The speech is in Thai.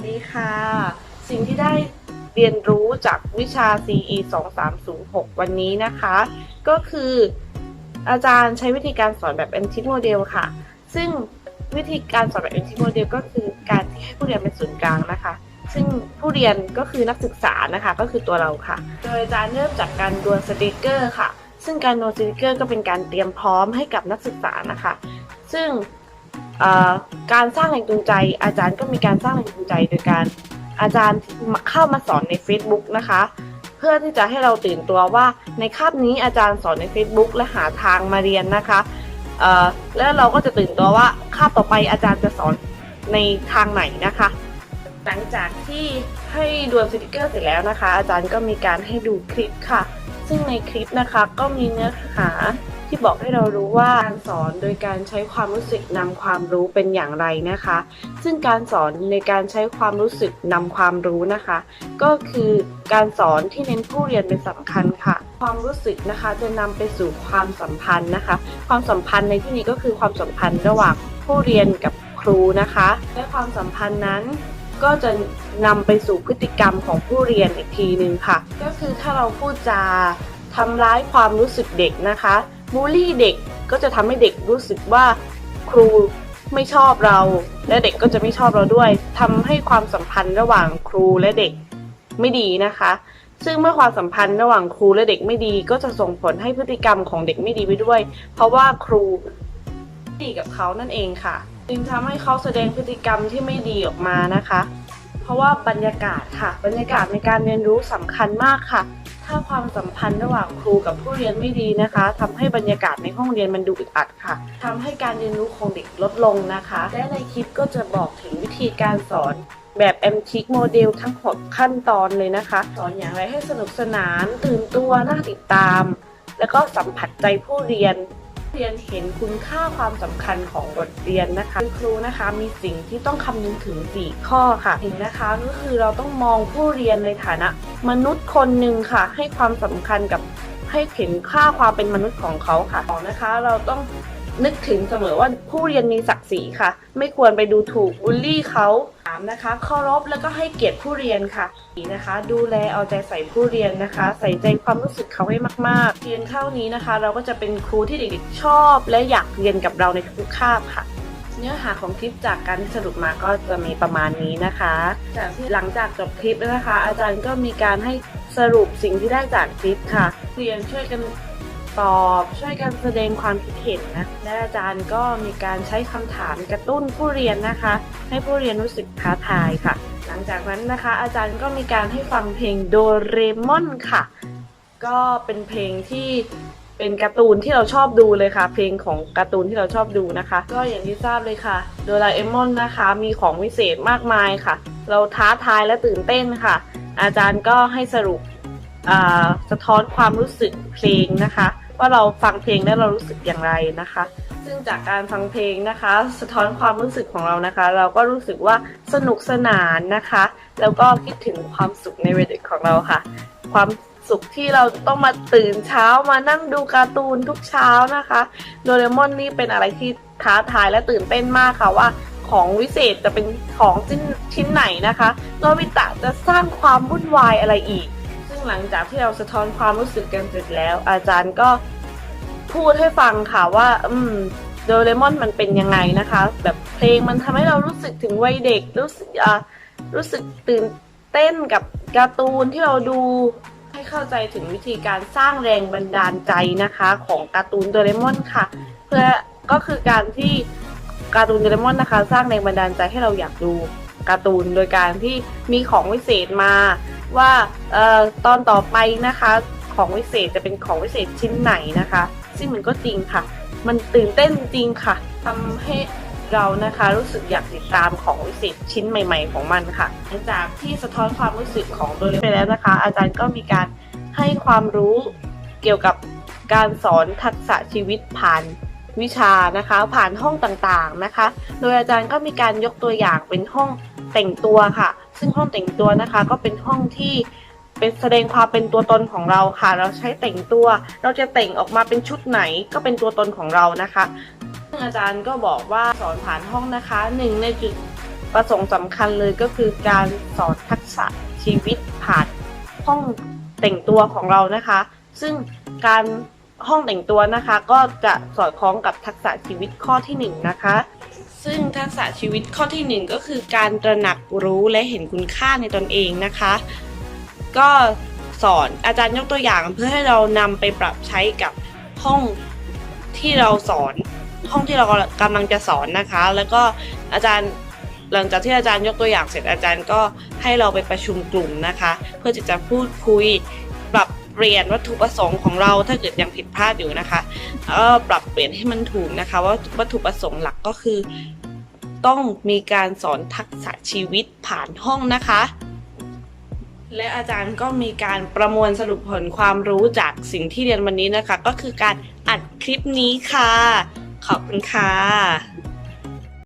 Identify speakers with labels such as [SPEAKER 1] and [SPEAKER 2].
[SPEAKER 1] วัสดีค่ะ สิ่งที่ได้เรียนรู้จากวิชา CE 2306 วันนี้นะคะ ก็คืออาจารย์ใช้วิธีการสอนแบบ anti model ค่ะ ซึ่งวิธีการสอนแบบ anti model ก็คือการที่ให้ผู้เรียนเป็นศูนย์กลางนะคะ ซึ่งผู้เรียนก็คือนักศึกษานะคะก็คือตัวเราค่ะ โดยอาจารย์เริ่มจากการดวลสติกเกอร์ค่ะ ซึ่งการดวลสติกเกอร์ก็เป็นการเตรียมพร้อมให้กับนักศึกษานะคะ ซึ่ง การสร้างแรงจูงใจ อาจารย์ก็มีการสร้างแรงจูงใจโดยการอาจารย์เข้ามาสอนใน Facebook นะคะ เพื่อที่จะให้เราตื่นตัวว่าในคาบนี้อาจารย์สอนใน Facebook และหาทางมาเรียนนะคะแล้วเราก็จะตื่นตัวว่าคาบต่อไปอาจารย์จะสอนในทางไหนนะคะ หลังจากที่ให้ดวลสติกเกอร์เสร็จแล้วนะคะ อาจารย์ก็มีการให้ดูคลิปค่ะ ซึ่งในคลิปนะคะก็มีเนื้อหา ที่บอกให้เรารู้ว่าการสอนโดยการใช้ความรู้สึกนำความรู้เป็นอย่างไรนะคะ ซึ่งการสอนในการใช้ความรู้สึกนำความรู้นะคะ ก็คือการสอนที่เน้นผู้เรียนเป็นสำคัญค่ะ ความรู้สึกนะคะจะนำไปสู่ความสัมพันธ์นะคะ ความสัมพันธ์ในที่นี้ก็คือความสัมพันธ์ระหว่างผู้เรียนกับครูนะคะ และความสัมพันธ์นั้นก็จะนำไปสู่พฤติกรรมของผู้เรียนอีกทีหนึ่งค่ะ ก็คือถ้าเราพูดจาทำร้ายความรู้สึกเด็กนะคะ บูลลี่เด็กก็จะทำให้เด็กรู้สึกว่าครูไม่ชอบเรา และเด็กก็จะไม่ชอบเราด้วยทำให้ความสัมพันธ์ระหว่างครูและเด็กไม่ดีนะคะ ซึ่งเมื่อความสัมพันธ์ระหว่างครูและเด็กไม่ดี ก็จะส่งผลให้พฤติกรรมของเด็กไม่ดีไปด้วย เพราะว่าครูดีกับเขานั่นเองค่ะ จึงทำให้เขาแสดงพฤติกรรมที่ไม่ดีออกมานะคะ เพราะว่าบรรยากาศค่ะ บรรยากาศในการเรียนรู้สำคัญมากค่ะ ถ้าความสัมพันธ์ระหว่างครูกับผู้เรียนไม่ดีนะคะทำให้บรรยากาศในห้องเรียนมันดูอึดอัดค่ะทำให้การเรียนรู้ของเด็กลดลงนะคะ และในคลิปก็จะบอกถึงวิธีการสอนแบบ m t โมเดลทั้ง6ขั้นตอนเลยนะคะ สอนอย่างไรให้สนุกสนานตื่นตัวน่าติดตาม แล้วก็สัมผัสใจผู้เรียน รียนเห็นคุณค่าความสำคัญของบทเรียนนะคะคุณครูนะคะมีสิ่งที่ต้องคำนึงถึง 4 ข้อค่ะหนึ่งนะคะก็คือเราต้องมองผู้เรียนในฐานะ มนุษย์คนหนึ่งค่ะ ให้ความสำคัญกับให้เห็นค่าความเป็นมนุษย์ของเขาค่ะสองนะคะ เราต้องนึกถึงเสมอว่าผู้เรียนมีศักดิ์ศรีค่ะ ไม่ควรไปดูถูกบูลลี่เขา สามนะคะเคารพแล้วก็ให้เกียรติผู้เรียนค่ะนะคะ ดูแลเอาใจใส่ผู้เรียนนะคะ ใส่ใจความรู้สึกเขาให้มากๆ เรียนเท่านี้นะคะ เราก็จะเป็นครูที่เด็กๆชอบ และอยากเรียนกับเราในทุกคาบค่ะ เนื้อหาของคลิปจากการที่สรุปมาก็จะมีประมาณนี้นะคะจากที่หลังจากจบคลิปนะคะ อาจารย์ก็มีการให้สรุปสิ่งที่ได้จากคลิปค่ะ เรียนช่วยกัน อบ ช่วยกันแสดงความคิดเห็นนะและอาจารย์ก็มีการใช้คำถามกระตุ้นผู้เรียนนะคะ ให้ผู้เรียนรู้สึกท้าทายค่ะ หลังจากนั้นนะคะ อาจารย์ก็มีการให้ฟังเพลงโดเรมอนค่ะ ก็เป็นเพลงที่เป็นการ์ตูนที่เราชอบดูเลยค่ะ เพลงของการ์ตูนที่เราชอบดูนะคะ ก็อย่างที่ทราบเลยค่ะโดราเอมอนนะคะ มีของวิเศษมากมายค่ะ เราท้าทายและตื่นเต้นค่ะ อาจารย์ก็ให้สรุปสะท้อนความรู้สึกเพลงนะคะ ว่าเราฟังเพลงแล้วเรารู้สึกอย่างไรนะคะ ซึ่งจากการฟังเพลงนะคะ สะท้อนความรู้สึกของเรานะคะ เราก็รู้สึกว่าสนุกสนานนะคะ แล้วก็คิดถึงความสุขในวัยเด็กของเราค่ะ ความสุขที่เราต้องมาตื่นเช้ามานั่งดูการ์ตูนทุกเช้านะคะโดเรมอนนี่เป็นอะไรที่ท้าทายและตื่นเต้นมากค่ะว่าของวิเศษจะเป็นของชิ้นชิ้นไหนนะคะโนบิตะจะสร้างความวุ่นวายอะไรอีก ซึ่งหลังจากที่เราสะท้อนความรู้สึกกันเสร็จแล้ว อาจารย์ก็พูดให้ฟังค่ะว่า อืมโดเรมอนมันเป็นยังไงนะคะ แบบเพลงมันทำให้เรารู้สึกถึงวัยเด็กรู้สึกอ่ารู้สึกตื่นเต้นกับการ์ตูนที่เราดูให้เข้าใจถึงวิธีการสร้างแรงบันดาลใจนะคะ ของการ์ตูนโดเรมอนค่ะ เพื่อก็คือการที่การ์ตูนโดเรมอนนะคะ สร้างแรงบันดาลใจให้เราอยากดูการ์ตูนโดยการที่มีของวิเศษมา ว่าออตอนต่อไปนะคะของวิเศษจะเป็นของวิเศษชิ้นไหนนะคะ ซึ่งมันก็จริงค่ะ มันตื่นเต้นจริงค่ะทำให้เรานะคะรู้สึกอยากติดตามของวิเศษชิ้นใหม่ ๆ ของมันค่ะหลังจากที่สะท้อนความรู้สึกของโดเรมไปแล้วนะคะ อาจารย์ก็มีการให้ความรู้เกี่ยวกับการสอนทักษะชีวิตผ่านวิชานะคะ ผ่านห้องต่างๆนะคะ โดยอาจารย์ก็มีการยกตัวอย่างเป็นห้องแต่งตัวค่ะ ซึ่งห้องแต่งตัวนะคะ ก็เป็นห้องที่เป็นแสดงความเป็นตัวตนของเราค่ะ เราใช้แต่งตัว เราจะแต่งออกมาเป็นชุดไหนก็เป็นตัวตนของเรานะคะซึ่งอาจารย์ก็บอกว่าสอนผ่านห้องนะคะหนึ่งในจุดประสงค์สำคัญเลยก็คือการสอนทักษะชีวิตผ่านห้องแต่งตัวของเรานะคะ ซึ่งการห้องแต่งตัวนะคะ ก็จะสอดคล้องกับทักษะชีวิตข้อที่หนึ่งนะคะ ซึ่งทักษะชีวิตข้อที่หนึ่งก็คือการตระหนักรู้และเห็นคุณค่าในตนเองนะคะ ก็สอนอาจารย์ยกตัวอย่างเพื่อให้เรานำไปปรับใช้กับห้องที่เราสอนห้องที่เรากำลังจะสอนนะคะ แล้วก็อาจารย์หลังจากที่อาจารย์ยกตัวอย่างเสร็จอาจารย์ก็ให้เราไปประชุมกลุ่มนะคะ เพื่อที่จะพูดคุยปรับ เปลี่ยนวัตถุประสงค์ของเราถ้าเกิดยังผิดพลาดอยู่นะคะแล้วก็ปรับเปลี่ยนให้มันถูกนะคะว่าวัตถุประสงค์หลักก็คือ ต้องมีการสอนทักษะชีวิตผ่านห้องนะคะ และอาจารย์ก็มีการประมวลสรุปผลความรู้จากสิ่งที่เรียนวันนี้นะคะ ก็คือการอัดคลิปนี้ค่ะ ขอบคุณค่ะ